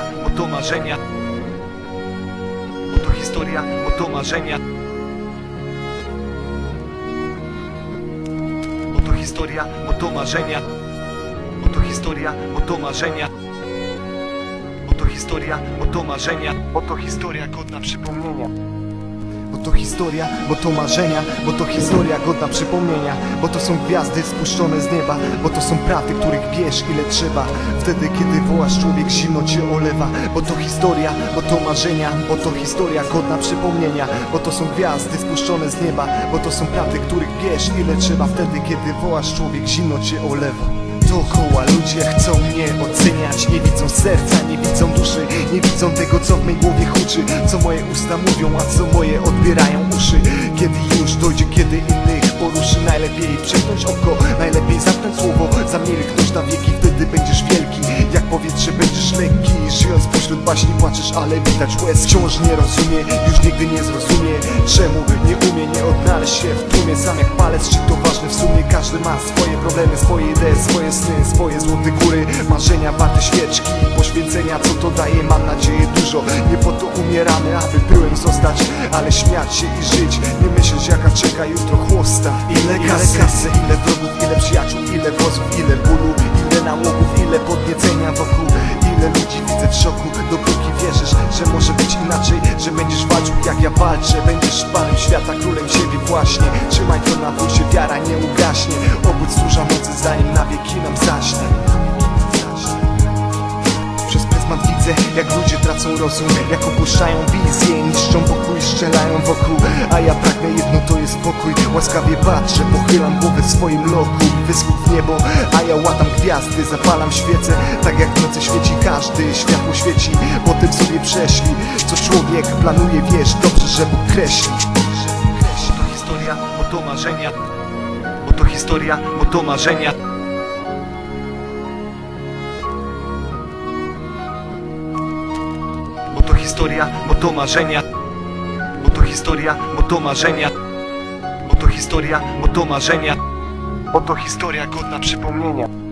historia, bo to marzenia. Bo to historia, bo to marzenia. Bo to historia, bo to marzenia. Bo to historia, bo to marzenia. Bo to historia, bo to marzenia. Bo to historia godna przypomnienia to historia, bo to marzenia, bo to historia godna przypomnienia Bo to są gwiazdy spuszczone z nieba Bo to są prawdy, których bierz ile trzeba. Wtedy, kiedy wołasz człowiek, zimno cię olewa Bo to historia, bo to marzenia Bo to historia godna przypomnienia Bo to są gwiazdy spuszczone z nieba Bo to są prawdy, których bierz ile trzeba. Wtedy, kiedy wołasz człowiek, zimno cię olewa. Dookoła ludzie chcą mnie oceniać Nie widzą serca, Nie widzą tego, co w mej głowie huczy. Co moje usta mówią, a co moje odbierają uszy. Kiedy już dojdzie, kiedy innych poruszy Najlepiej przepnąć oko, najlepiej zamknąć słowo. Zamilknąć na wieki, wtedy będziesz wielki. Jak powietrze będziesz lekki. Żyjąc pośród baśni płaczesz, ale widać łez. Wciąż nie rozumie, już nigdy nie zrozumie. Czemu nie umie, nie odnaleźć się w tłumie? Sam jak palec, czy to ważne w sumie? Każdy ma swoje problemy, swoje idee, swoje sny Swoje złote góry, marzenia warte świeczki Poświęcenia, co to daje, mam nadzieję dużo. Nie po to umieramy, aby byłem zostać Ale śmiać się i żyć, nie myśleć jaka czeka jutro chłosta. Ile kasy, kasy ile wrogów, ile przyjaciół, ile wozów, ile bólu Ile nałogów, ile podniecenia wokół. Ile ludzi widzę w szoku Dopóki wierzysz, że może być inaczej Że będziesz walczył jak ja walczę. Będziesz panem świata, królem siebie właśnie. Trzymaj to na pulsie, wiara nie ugaśnie. Obód służa mocy, zanim na jak ludzie tracą rozum Jak opuszczają wizję, niszczą pokój, strzelają wokół A ja pragnę jedno, to jest pokój. Łaskawie patrzę, pochylam głowę w swoim loku Wysłuch w niebo, a ja łatam gwiazdy Zapalam świecę, tak jak w nocy świeci każdy Światło świeci, potem sobie przeszli Co człowiek planuje, wiesz, dobrze, że Bóg kreśli Bo to historia, bo to marzenia. Bo to historia, bo to marzenia historia, bo to marzenia. Bo to historia, bo to marzenia. Bo to historia, bo to marzenia. Bo to historia godna przypomnienia